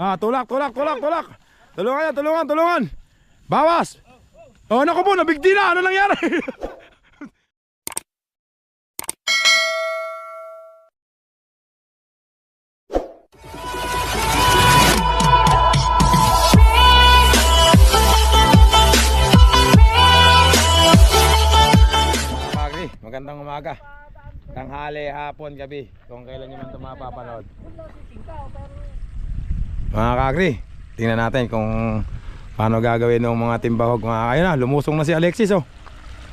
Ah, tulak, tulak, tulak, tulak. Tulungan tulungan, tulungan. Bawas. Oh, naku po, nabigti na. Ano nangyari? Pagri, magandang umaga. Tanghali, hapon, gabi. Kung kailan nyo man ito mapapanood. Mga kagri, tingnan natin kung paano gagawin ng mga timbahog. Mga, ayun na, lumusong na si Alexis oh.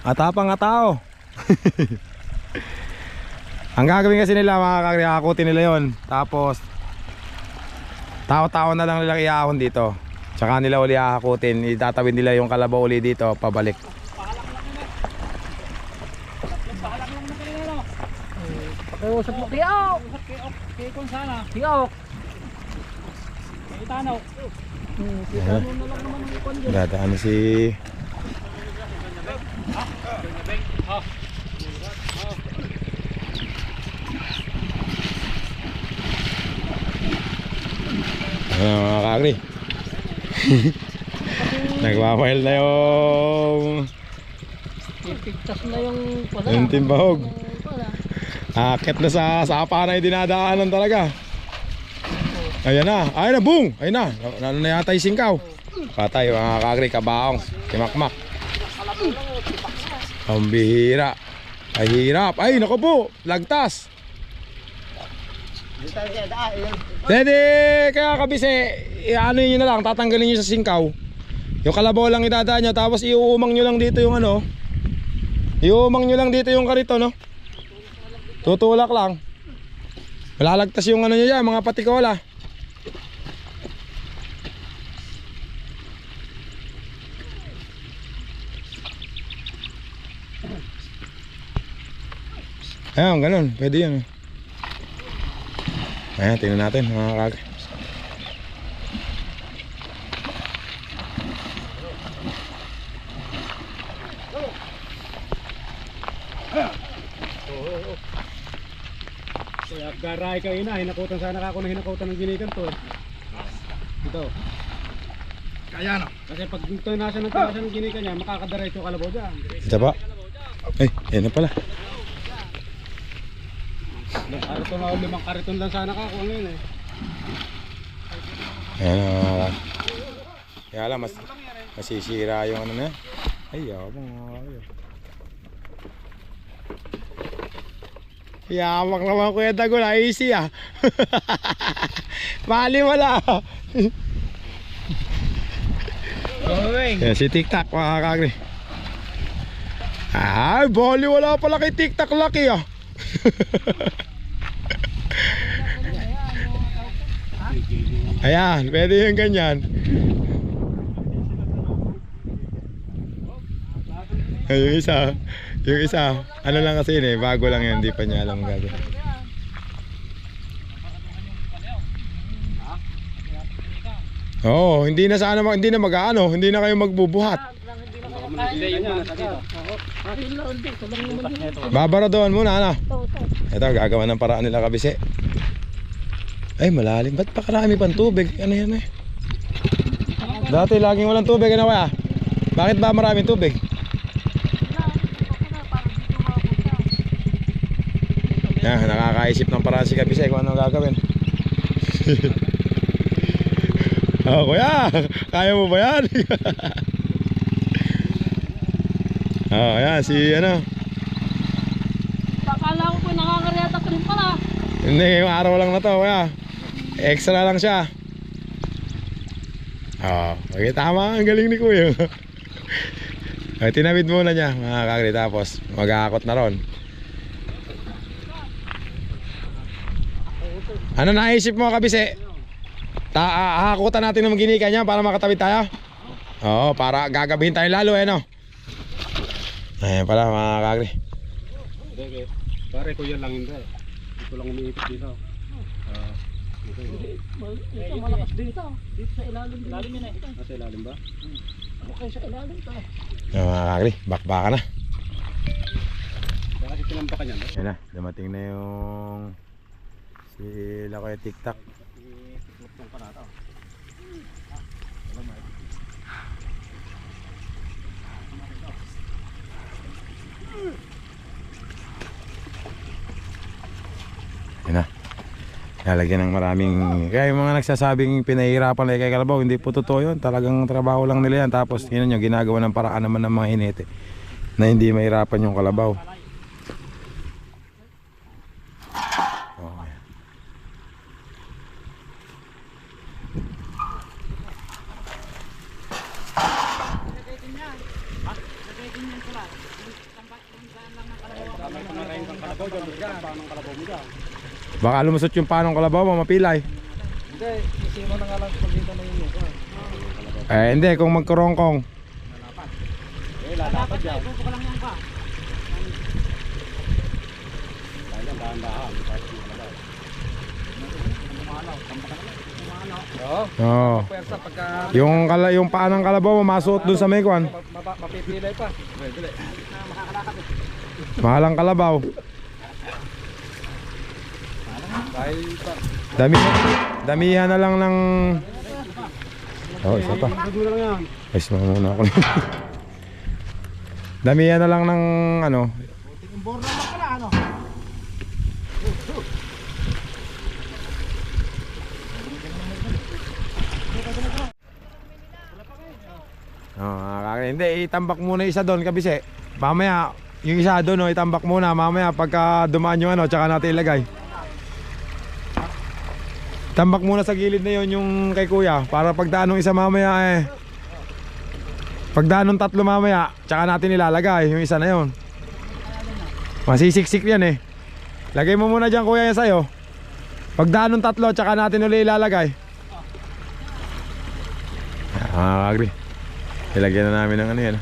Atapang nga tao. Ang gagawin kasi nila mga kagri, akakutin nila yon. Tapos, tao-tao na lang nilang iahon dito. Tsaka nila uli akakutin. Itatawid nila yung kalabaw uli dito, pabalik. Pakiusap mo kiyaok. Kaya kung sana, Kiyaok. Tanaw. Hmm, kita mo na lang naman ang ikon dyan. Dadaan si... Ano mga kakri? Nagpapail na yung Pipigtas na yung pala. Yung timbahog. Akit na sa sapa na yung dinadaanan talaga. Ayan na, ayan na, boom! Ayan na, ano na yata yung singkaw. Patay mga kakri, kabaong, kimakmak. Ang bihira. Ay hirap. Ay, nako po, lagtas. Dede, kaya kabise, ano nyo na lang, tatanggalin nyo sa singkaw. Yung kalabaw lang idadaan nyo, tapos iuumang nyo lang dito yung ano. Iuumang nyo lang dito yung karito, no? Tutulak lang. Malalagtas yung ano nyo dyan, mga patikola. Ayan, ganun. Pwede yan. oh. Ayan, tingnan natin mga kag. Kaya garay ka ina, hinakutan sana ako na hinakutan ng ginikan to. eh. Ito. Kaya no. Kasi pag ito nasa ng tasa ng ginikan niya, makakadiretso kalabaw dyan. Ito ba? Ay, ayan na pala. Kariton ako, limang kariton lang sana ako ngayon eh. Ayan mga kag. Kaya lang, mas, masisira yung ano na. Ay, yabang kag. Yamak naman kuya Dagol, ah. easy ah. Mali wala. Yan si TikTok mga kagri. Ay, bali wala pala kay TikTok laki ah. Ayan, pwede yung ganyan. Yung isa, yung isa, ano lang kasi yun eh, bago lang yan, hindi pa niya alam gagawin. Oo, hindi na sana hindi na mag-aano, hindi na kayo magbubuhat. Yun yun. Babaradoan muna, ano? Ito, gagawa ng paraan nila kabise. Ay, malalim. Ba't pa karami pang tubig? Ano yan eh? Dati laging walang tubig, ano kaya? Bakit ba maraming tubig? Yan, nakakaisip ng paraan si kabise kung ano gagawin. oh, kuya, kaya mo ba yan? oh, yan, si ano. Akala ko po nakakaryata ko rin pala. Hindi, yung araw lang na to, kuya. Extra lang siya. Oh, okay, tama. Ang galing ni kuya. Ay, tinawid muna niya, mga kagri. Tapos, mag-aakot na ron. Ano naisip mo, kabise? Ta aakutan natin ng ginika niya para makatawid tayo? Oo, para gagabihin tayo lalo, eh, no? Ayan pala, mga okay. Pare ko yan lang hindi. Ito lang umiikot dito. Okay. Ito, malakas dito. Dito sa ilalim. Ilalim yun eh. Nasa ilalim ba? Okay, sa ilalim to. Ayan, mga kagri, bakbaka na. Kasi tinampakan yan. Yan na, dumating na yung sila kuya TikTok. Itutong pa na ito. Lalagyan ng maraming... Kaya yung mga nagsasabing pinahihirapan lang kay Kalabaw, hindi po totoo yun. Talagang trabaho lang nila yan. Tapos yun nyo, ginagawa ng paraan naman ng mga hinete na hindi mahirapan yung Kalabaw. Okay. Baka lumusot yung panong Kalabaw, mamapilay. Hindi, isi mo na nga lang pag dito na yung lupa. Eh hindi, kung magkurongkong. Eh, lalapat yan. Ibubo ko lang yan pa. Oo. Pwersa pagka Yung, kala, yung paanang Kalabaw, mamasuot dun sa may kwan. mapa- mapipilay pa. Mahalang Kalabaw. Dahil pa. Dami, damihan na lang ng... Oh, isa pa. Ay, sumama muna ako. damihan na lang ng ano. Oh. Hindi, itambak muna isa doon kabise. Mamaya, yung isa doon, oh, itambak muna. Mamaya, pagka dumaan yung ano, tsaka natin ilagay. Tambak muna sa gilid na yon yung kay kuya. Para pagdaan ng isa mamaya eh. Pagdaan ng tatlo mamaya, tsaka natin ilalagay yung isa na yon. Masisiksik yan eh. Lagay mo muna dyan kuya yan sa'yo. Pagdaan ng tatlo, tsaka natin uli ilalagay. Ah, agree. Ilagyan na namin ng ano yan.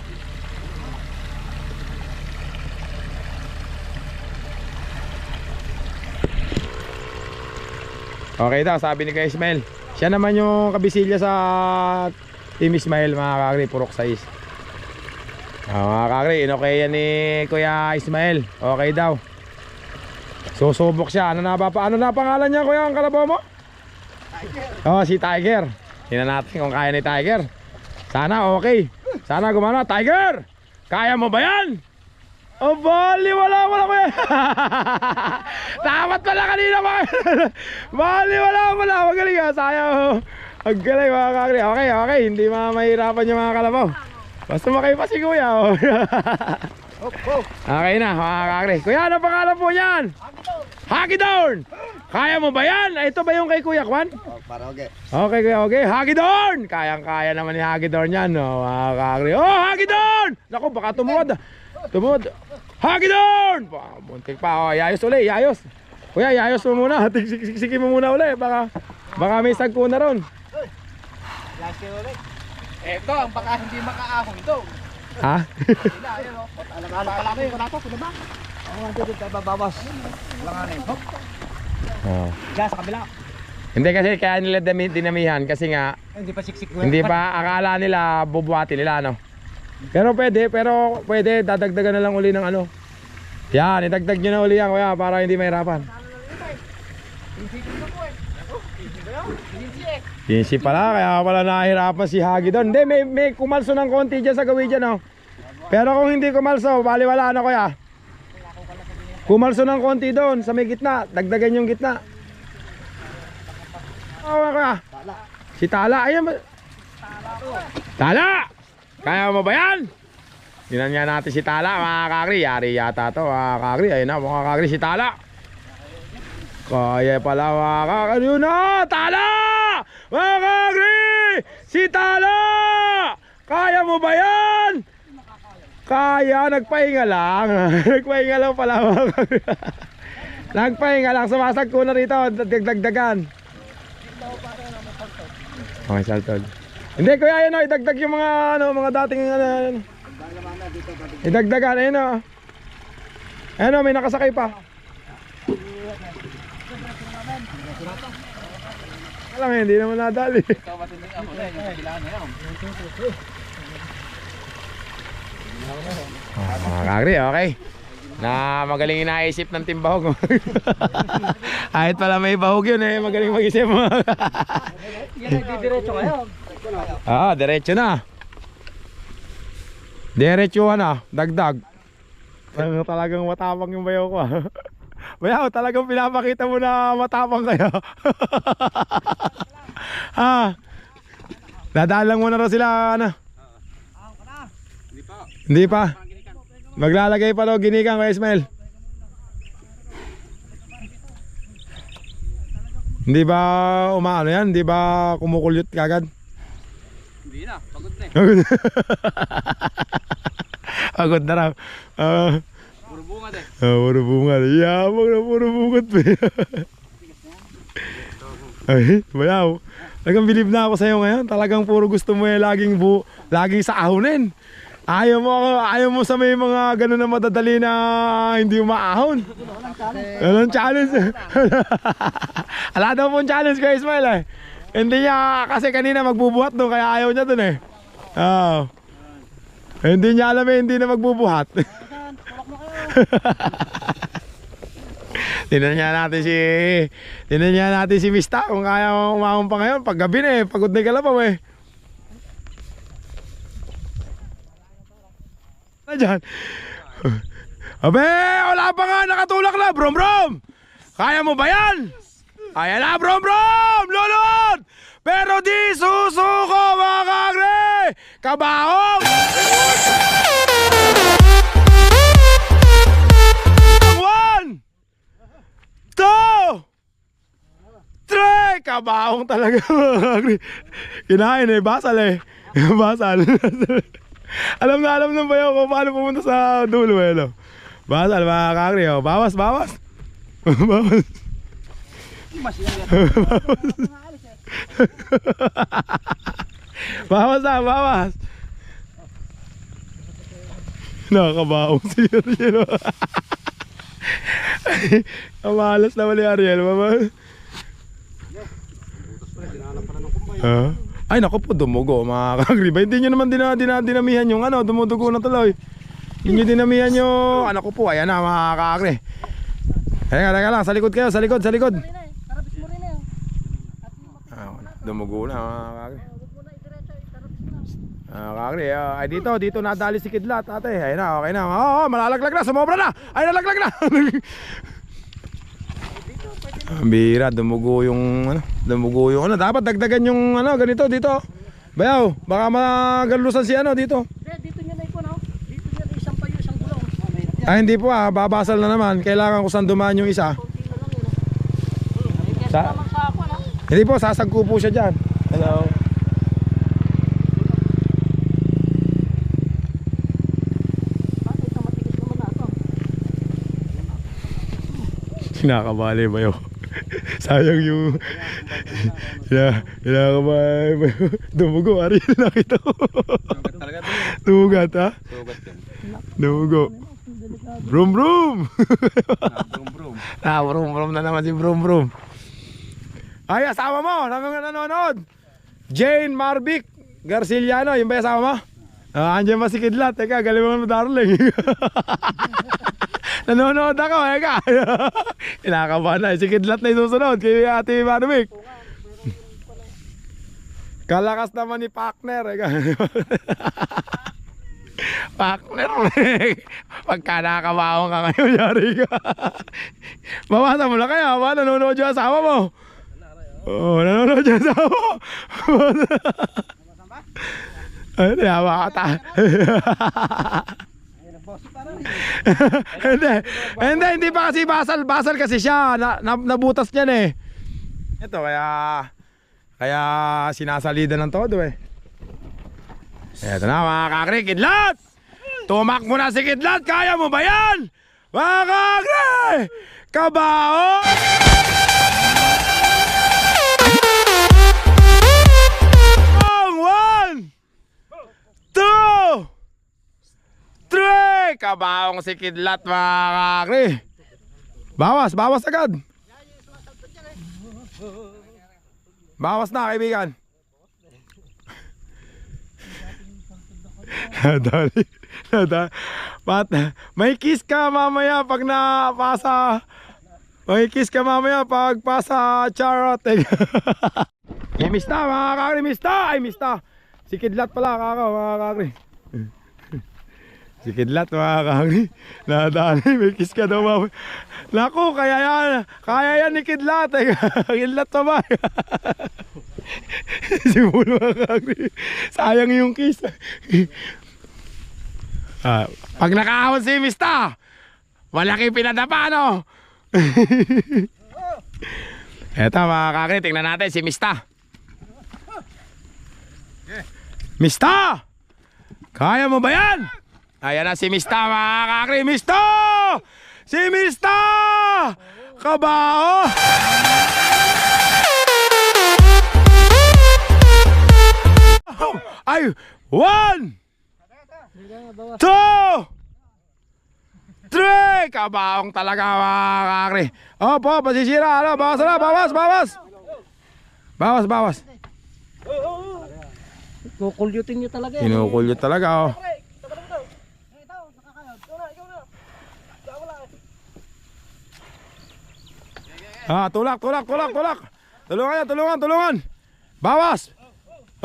Okay daw, sabi ni Kuya Ismail. Siya naman yung kabisilya sa Team Ismail, mga kakri, purok size. Ah, mga kakri, inokay yan ni Kuya Ismail. Okay daw. Susubok siya. Ano na ba pa? Ano na pangalan niya, Kuya, ang kalabaw mo? Tiger. Oh, si Tiger. Tingnan natin kung kaya ni Tiger. Sana okay. Sana gumana. Tiger! Kaya mo ba yan? Oh, bali, wala, wala ko yan. Dapat pala kanina ba? bali, wala, wala. Magaling ha, sayang. oh. Ang galing mga kakri. Okay, okay. Hindi mga mahirapan yung mga kalabaw. Basta makay pa si kuya. Oh. okay na, mga kakri. Kuya, ano pangalan po yan? Hagidorn! Kaya mo ba yan? Ito ba yung kay Kuya Kwan? Para okay. Okay, okay, okay. Hagidorn! Kayang-kaya naman ni Hagidorn yan. No? Mga kakri. Oh, Hagidorn! Naku, baka tumuwad. Tumuwad. Hagidorn! Pa, Muntik pa. Oh, yayos uli, yayos. Kuya, yayos mo muna. Siksiki mo muna uli. Baka, baka may sagko na ron. Last year ulit. Eto, ang baka hindi makaahon ito. Ha? Sila, ayun o. Alam-alam pala mo yung kanato, sino ba? Ako ang dito tayo babawas. Alanganin. Hop, oh. dyan sa kabila. Hindi kasi kaya nila dinamihan kasi nga Hindi pa siksik. hindi pa akala nila bubuhati nila no. Pero pwede, pero pwede dadagdagan na lang uli ng ano. Yan, idagdag nyo na uli yan kuya para hindi mahirapan. Kinsi pala, kaya pala nahihirapan si Hagi doon. Hindi, may, may kumalso ng konti dyan sa gawin dyan, oh. Pero kung hindi kumalso, baliwala na kuya. Kumalso ng konti doon sa may gitna, dagdagan yung gitna. Oh, kuya. Si Tala, ayan ba? Tala! Kaya mo ba yan? Tinan nga natin si Tala, mga kakri. Yari yata to, mga kakri. Ayun na, mga kakri, si Tala. Kaya pala, mga kakri. Yun na, Tala! Mga kakri! Si Tala! Kaya mo ba yan? Kaya, nagpahinga lang. nagpahinga lang pala, mga kakri. nagpahinga lang, sumasag ko na rito, dagdagdagan. Okay, saltod. Hindi kuya, ayun o, idagdag yung mga ano, mga dating ano. ano. Idagdagan, ayun o. Ayun o, may nakasakay pa. Alam mo, hindi naman nadali. Ikaw matinding ako na yung kabila na. Ah, mga kakri, okay. Na magaling inaisip ng timbahog. Kahit pala may bahog yun eh, magaling mag-isip. Yan ay didiretso ngayon. Ah, diretso na. Diretsuhan na, dagdag. Ano, talagang matapang yung bayaw ko ah. Bayaw, talagang pinapakita mo na matapang kayo. ah. Dadalang mo na raw sila ano. Hindi pa. Hindi pa. Maglalagay pa daw ginigang kay Ismail. Hindi ba umaano yan? Hindi ba kumukulyot kagad? Hindi na. Pagod na eh. Pagod. Pagod na raw. Ah, Puro bunga eh. ah, puro bunga. Yabang na puro bungot pa. Ay, bayaw. Talagang bilib na ako sa'yo ngayon. Talagang puro gusto mo eh, laging bu laging sa ahonin. Ayaw mo ayaw mo sa may mga ganun na madadali na hindi mo maahon. Anong challenge? Ala daw pong challenge kay Ismail eh. Hindi niya, kasi kanina magbubuhat doon, kaya ayaw niya doon eh. Oo. Hindi niya alam eh, hindi na magbubuhat. Tinan niya natin si Tinan niya natin si Mista kung kaya umahon pa ngayon pag gabi na eh pagod na kalabaw eh. Na dyan. Abe, wala pa nga nakatulak na, brom brom. Kaya mo ba yan? Kaya na, brom brom, lulod. Pero di susuko mga kagre. Kabaong. One. Two! Three! Kabaong talaga mga. Kinain eh, basal eh. Basal. alam na alam ng bayaw kung paano pumunta sa dulo eh. No? Basal mga kagri. Oh. Bawas, bawas. bawas. bawas na, bawas. Nakakabaong si Ariel. Amalas naman ni Ariel. Mama. Ha? Ay naku po, dumugo mga kagriba. Hindi nyo naman dina, dina, dinamihan yung ano, dumudugo na tuloy. Hindi nyo dinamihan yung, ano ko po, ayan na mga kagri. Teka, teka lang, sa likod kayo, sa likod, sa likod. Karabis mo rin eh. Dumugo na mga kagri. Ah, kagri, ah, ay dito, dito nadali si Kidlat, ate. Ayun na, okay na. Oo, oh, malalaglag na, sumobra na. Ay, nalaglag na. Bira, dumugo yung ano, dumugo yung ano. Dapat dagdagan yung ano, ganito dito. Bayaw, baka magalusan si ano dito. Dito niya na ipon oh. Dito niya na isang payo, isang gulong. Ah, hindi po ah, babasal na naman. Kailangan ko saan dumaan yung isa. Oh. Sa- naman sa ako na. Hindi po, sasagko po siya dyan. Hello. Bakit ito matigas naman na ito? Kinakabali ba yun? Sayang yung... Kina, kinakabali ba yun? Dumugo, Ari. Nakita ko. Dumugat ha? Sugat yan. Dumugo. Brum brum! Brum brum. ah, brum brum na naman si brum brum. Ay, asawa mo! Nang nanonood! Jane Marvick Garciliano, yung ba yung asawa mo? Ah, andyan ba si Kidlat? Teka, galing mo darling. Nanonood ako, eka. Kinakabahan na. Si Kidlat na yung susunod kay Ate Marvick. Kalakas naman ni Pakner, eka. Pakner, pagka nakakabaong ka ngayon, yari ka. Babasa mo na kaya, ba? Nanonood yung asawa mo. Oo, oh, nanonood asawa mo. Ay, hindi, hawa ka ta. hindi, hindi, hindi pa kasi basal, basal kasi siya. Na, na, nabutas niyan eh. Ito, kaya, kaya sinasalida ng todo eh. Eto na mga kakri, kidlat! Tumak mo na si kidlat, kaya mo ba yan? Mga kakri! Kabao! 3! Kabaong si Kidlat mga kakri. Bawas, bawas agad. Bawas na kaibigan. Nadali. Nadali. Pat, may kiss ka mamaya pag napasa. May kiss ka mamaya pag pasa charot. Ay mista mga kakri, mista. Ay mista. Si Kidlat pala kakaw mga kakri. Si Kidlat mga kakri. Nadali, may kiss ka daw mamaya. Naku, kaya yan. Kaya yan ni Kidlat. Eh. Kidlat pa ba? Simulo mga kakri. Sayang yung kiss. Ah, pag nakahon si Mista, malaki pinadapa, no? Eto mga kakri, tingnan natin si Mista. Mista! Kaya mo ba yan? Ayan na si Mista mga kakri. Mista! Si Mista! Kabao! Ay! One! Two! Three! Kabaong talaga mga kakri. Opo, pasisira. Ano? Bawas na, bawas, bawas! Bawas, bawas. Kukulyutin nyo talaga yan. Kinukulyot talaga, oh. Ah, tulak, tulak, tulak, tulak. Tulungan tulungan, tulungan. Bawas.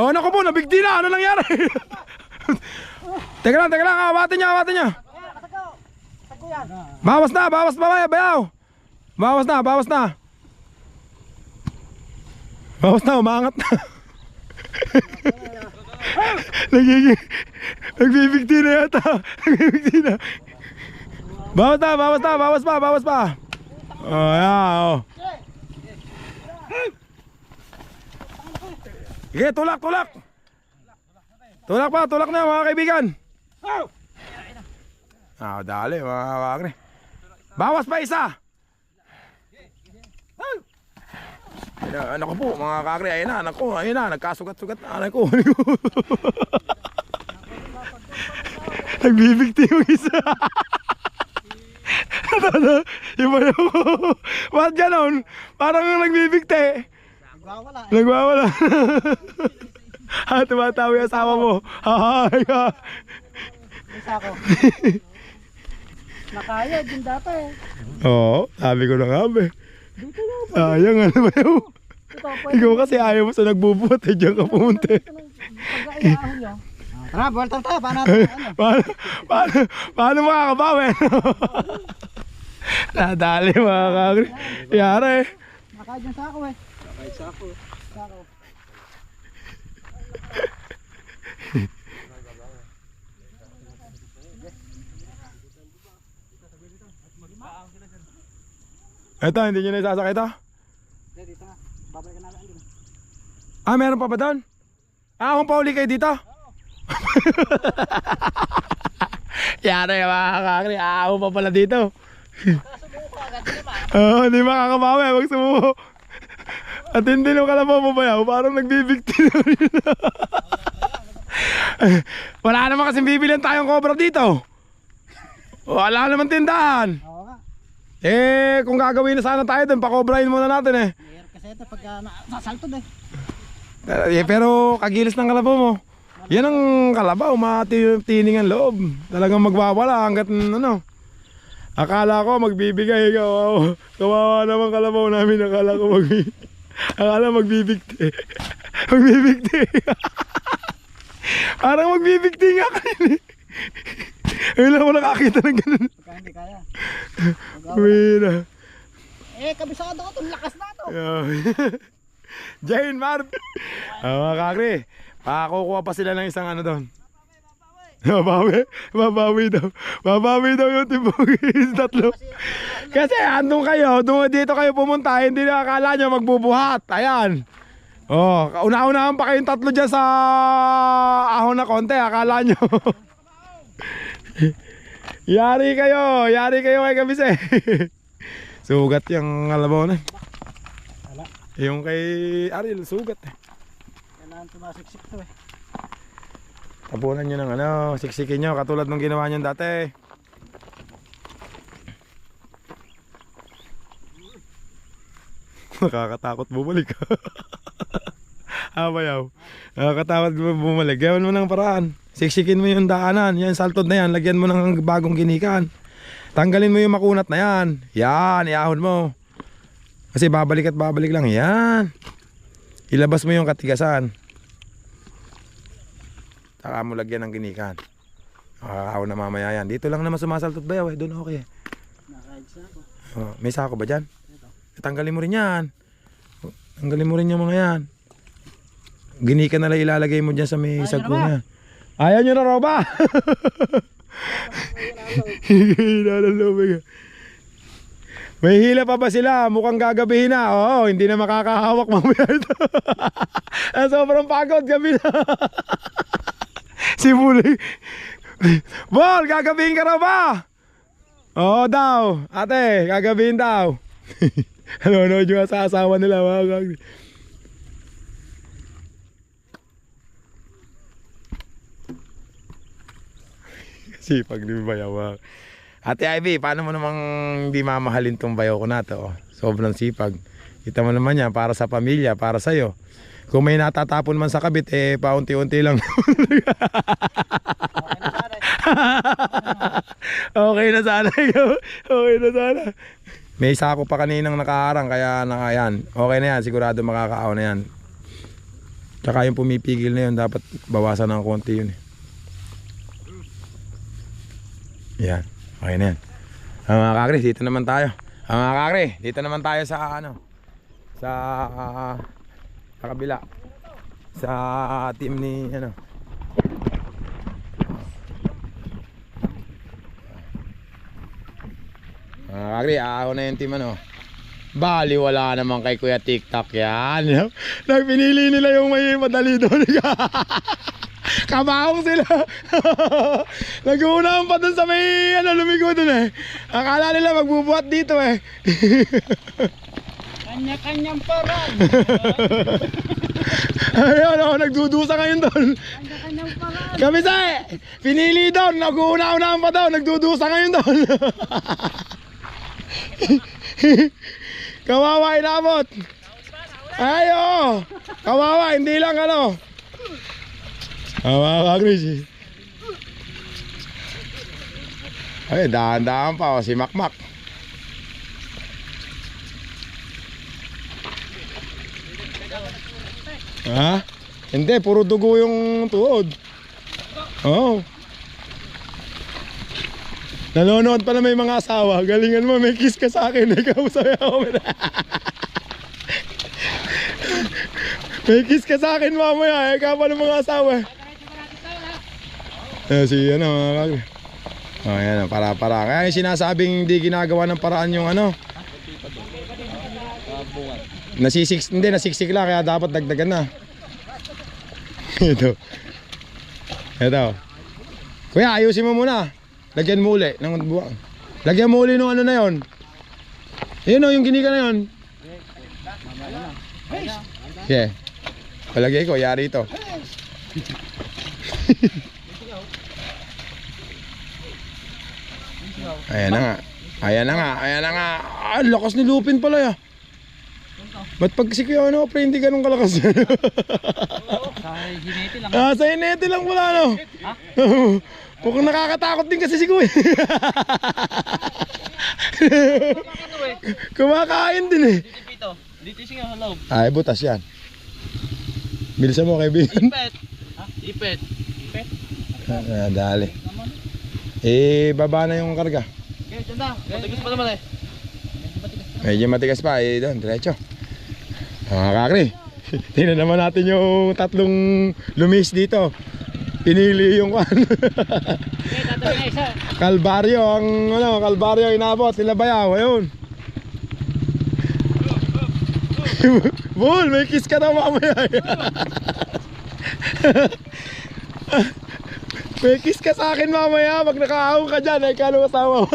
Oh, naku po, nabigti na. Ano nangyari? teka lang, teka lang. Awatin niya, awatin niya. Bawas na, bawas bayaw, bayaw. Bawas na, bawas na. Bawas na, umangat na. Nagiging, nagbibigti na yata. Nagbibigti na. Bawas na, bawas na, bawas pa, bawas pa. Oh, yeah, oh. Sige, tulak, tulak. Tulak pa, tulak na mga kaibigan. Ah, dali mga kakri. Bawas pa isa. Anak po, mga kakri, ayun na, anak ko, ayun na, nagkasugat-sugat na, anak ko. Nagbibigti yung isa. Ano, Iba na ako. Bakit ganon? Parang nagbibigti. Nagwawala eh. Nagwawala. ha, tumatawi ang asawa mo. Hay ka. Isa ako. Nakaya din dati eh. Oo, sabi ko na nga be. Sayang ano ba yun? Ito, pwede Ikaw kasi ayaw mo sa nagbubuhat eh, diyan ka pumunta eh. pag-aayahon nyo. Tara, buwaltan tayo. Paano natin ano? paano, paano, paano makakabawi? Nadali mga kakri. Yara eh. Nakaya dyan sa ako eh. Nakaya sa ako. Sa ako. Ito, hindi nyo na isasakay ito? Dito, dito nga. Babalikan natin dito. Ah, meron pa ba doon? Ah, kung pauli kayo dito? Yara yung mga kakri. Ah, pa pala dito. Oo, hindi makakabawi. Huwag sumuko. At hindi nung kalabaw mo ba yaw, parang nagbibigti na rin. Wala naman kasing bibilan tayong cobra dito. Wala naman tindahan. Oo nga. Eh, kung gagawin na sana tayo doon, pakobrahin muna natin eh. Kasi ito pagka na- nasaltod eh. Eh, pero kagilis ng kalabaw mo. Yan ang kalabaw, matitining ang loob. Talagang magwawala hanggat ano. Akala ko magbibigay kawawa. Kawawa naman kalabaw namin. Akala ko mag Akala magbibigti. magbibigti. Parang magbibigti nga kanina. Ayun lang ako nakakita ng ganun. Pagka hindi kaya. Mira. Eh, kabisado ko itong lakas na ito. Jane Mart. Ah, mga kakri. Pakukuha pa sila ng isang ano doon. Mabawi. Mabawi daw. Mabawi daw yung timbogis tatlo. Kasi andun kayo, doon dito kayo pumunta, hindi na akala nyo magbubuhat. Ayan. Oh, una-unahan pa kayong tatlo dyan sa ahon na konti, akala nyo. yari kayo, yari kayo kay Kabise. sugat yung alabaw na. Yung kay Ariel, sugat eh. Kailangan tumasiksik to eh. Tapunan nyo ng ano, siksikin nyo katulad nung ginawa nyo dati. Nakakatakot bumalik. ah, bayaw. Nakakatakot bu- bumalik. Gawin mo ng paraan. Siksikin mo yung daanan. Yan, saltod na yan. Lagyan mo ng bagong ginikan. Tanggalin mo yung makunat na yan. Yan, iahon mo. Kasi babalik at babalik lang. Yan. Ilabas mo yung katigasan. Saka mo lagyan ng ginikan. Makakahon na mamaya yan. Dito lang naman sumasaltot bayaw eh. Doon okay. Ako. Oh, may sako ba dyan? Tanggalin mo rin yan. Tanggalin mo rin yung mga yan. Ginika na lang ilalagay mo dyan sa may Ayaw nyo sago na ba? niya. Ayaw nyo na raw ba? Lubig. May hila pa ba sila? Mukhang gagabihin na. Oo, hindi na makakahawak mamaya ito. Ah, Sobrang pagod, gabi na. si Buli. Bol, gagabihin ka raw ba? Oo daw. Ate, gagabihin daw. Nanonood yung sa asawa nila mga kag. Sipag ni Bayaw. Ate Ivy, paano mo namang hindi mamahalin tong bayaw ko na to? Sobrang sipag. Kita mo naman yan, para sa pamilya, para sa'yo. Kung may natatapon man sa kabit, eh, paunti-unti lang. okay na sana. okay na sana. May sako pa kaninang nakaharang kaya nakayan. Okay na yan, sigurado makakaaw na yan. Tsaka yung pumipigil na yun, dapat bawasan ng konti yun. eh. Yan, okay na yan. Ah, mga kakri, dito naman tayo. Ah, mga kakri, dito naman tayo sa ano, sa ah, sa kabila. Sa team ni ano. Mga kakri, ako na yung team ano. Bali, wala naman kay Kuya TikTok yan. Nagpinili nila yung may madali doon. Kabahong sila. Nag-uunahan pa dun sa may ano, lumigo dun eh. Akala nila magbubuhat dito eh. Kanya-kanyang paraan. Ayun, ako nagdudusa ngayon doon. Kanya-kanyang paraan. Kami sa pinili doon, nag-uuna-unahan pa daw, nagdudusa ngayon doon. Kawawa inabot. Ay, oo. Kawawa, hindi lang ano. Kawawa, Chris. Ay, dahan-dahan pa, oh, si Makmak. Ha? Hindi, puro dugo yung tuhod. Oo. Oh. Nanonood pala may mga asawa. Galingan mo, may kiss ka sa akin. Ikaw sabi ako. may kiss ka sa akin mamaya. Ikaw pa ng mga asawa. Eh, si ano mga kag. Oh, yan, para para. Kaya yung sinasabing hindi ginagawa ng paraan yung ano. Nasisik, hindi, nasiksik lang. Kaya dapat dagdagan na. Ito. Ito. Kuya, ayusin mo muna. Lagyan mo uli ng buwan. Lagyan mo uli ng ano na yon. Yun o, yung ginika na yon. Yeah. Palagay ko, yari ito. Ayan na nga. Ayan na nga. Ayan na nga. Ah, lakas ni Lupin pala ya. Ba't pag si Kuya ano, pre, hindi ganun kalakas? Sa hinete lang. ah, sa inete lang pala, no? Ha? Mukhang nakakatakot din kasi si Kuya. Kumakain din eh. Dito, dito siya loob. Ay, butas yan. Bilisan mo kaibigan. Ipet. Ha? Ipet. Ipet. Ah, dali. Eh, baba na yung karga. Okay, dyan na. Matigas pa naman eh. Medyo matigas pa eh, doon, diretso. Mga kakri, tingnan naman natin yung tatlong lumis dito. Pinili yung isa. Kalbaryo ang ano, Kalbaryo inabot sila bayaw. Ayun. Bul, may kiss ka na mamaya. may kiss ka sa akin mamaya pag nakaahon ka dyan. Ay, kano kasama mo.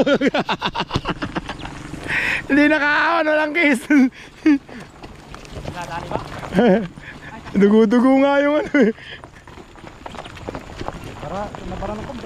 Hindi nakaahon, walang kiss. Nagkatali ba? Dugo-dugo nga yung ano eh. Para, naparang akong.